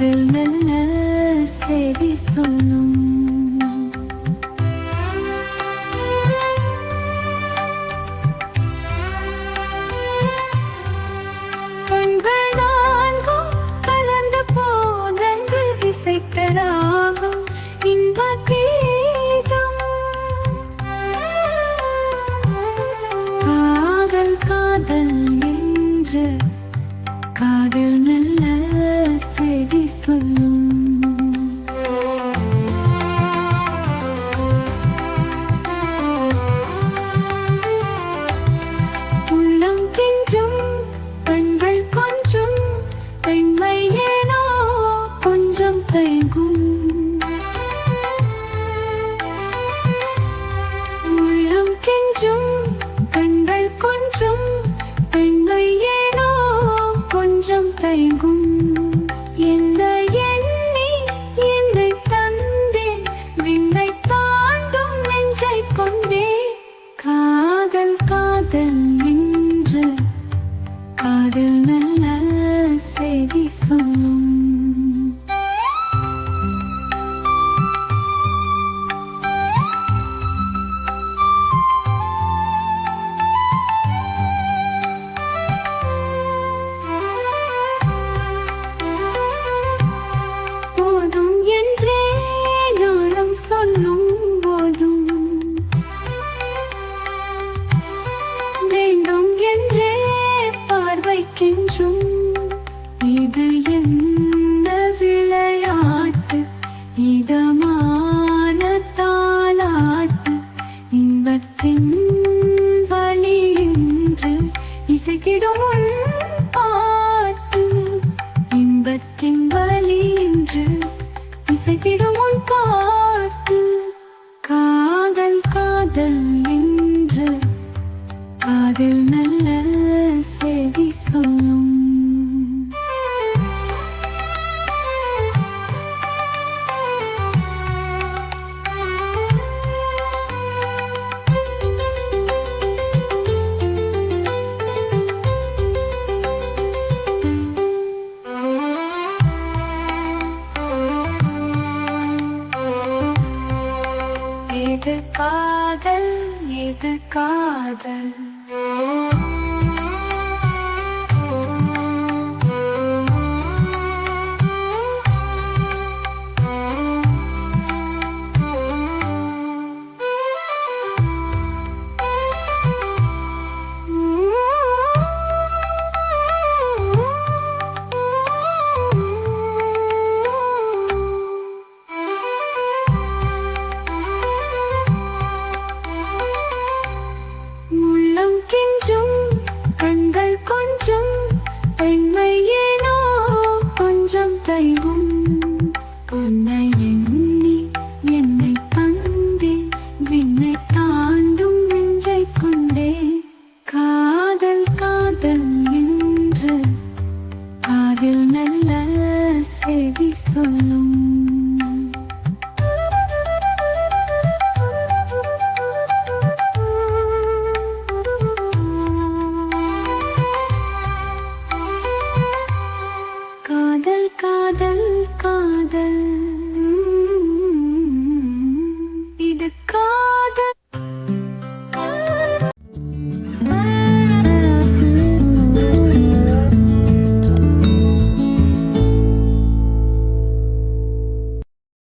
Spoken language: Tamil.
del தயங்கும். எந்த எண்ணி என்னை தந்தேன் விண்ணை தாண்டும் நெஞ்சை கொண்டே. காதல் காதல் என்று. காதல் நல்ல செய்தி சொல்லும். இசைத்திடும் உன் பார்த்து காதல் காதல் என்று. காதில் நல்ல செய்தி சொல்லும். எது காதல் எது காதல்? So long.